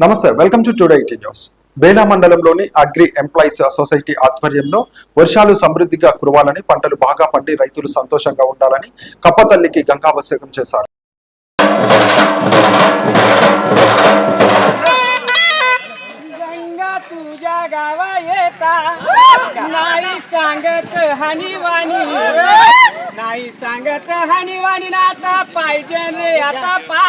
నమస్తే welcome to today IT news Bela మండలంలోని agri employees society ఆధ్వర్యంలో వర్షాలు సమృద్ధిగా కురవాలని పంటలు బాగా పండి రైతులు సంతోషంగా ఉండాలని కప్పతల్లికి గంగాభిషేకం చేశారు गंगा तुझ्या गावा येता नाही सांगत हानिवाणी नाही सांगत हानिवाणी ना आता पाहिजे रे आता पाणी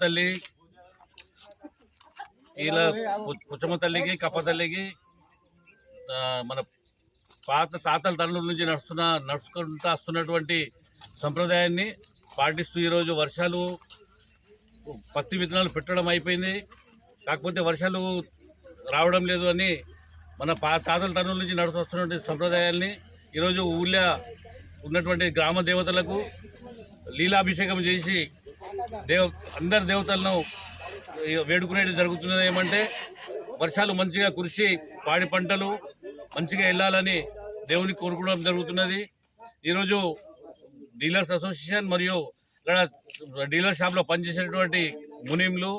కప్పతల్లి ఇలా పుచ్చమ్మ తల్లికి కప్పతల్లికి తల్లికి మన పాత తాతల తండ్రుల నుంచి నడుస్తున్న నడుచుకుంటూ వస్తున్నటువంటి సంప్రదాయాన్ని పాటిస్తూ ఈరోజు వర్షాలు పత్తి విత్తనాలు పెట్టడం అయిపోయింది. కాకపోతే వర్షాలు రావడం లేదు అని మన పా తాతల తండ్రుల నుంచి నడుస్తూ వస్తున్నటువంటి సంప్రదాయాల్ని ఈరోజు ఊళ్ళో ఉన్నటువంటి గ్రామ దేవతలకు లీలాభిషేకం చేసి దేవ అందరి దేవతలను వేడుకునేది జరుగుతున్నది ఏమంటే వర్షాలు మంచిగా కురిసి పాడి పంటలు మంచిగా వెళ్ళాలని దేవుని కోరుకోవడం జరుగుతున్నది. ఈరోజు డీలర్స్ అసోసియేషన్ మరియు ఇక్కడ డీలర్ షాప్లో పనిచేసేటువంటి మునీంలు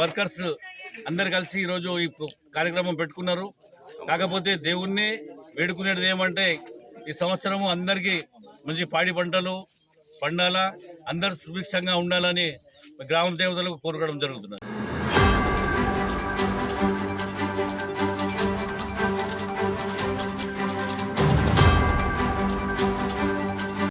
వర్కర్స్ అందరు కలిసి ఈరోజు ఈ కార్యక్రమం పెట్టుకున్నారు. కాకపోతే దేవుణ్ణి వేడుకునేది ఏమంటే ఈ సంవత్సరము అందరికీ మంచి పాడి పంటలు పండాలా? అందరు సుభిక్షంగా ఉండాలని గ్రామ దేవతలకు కోరుకోవడం జరుగుతున్నది.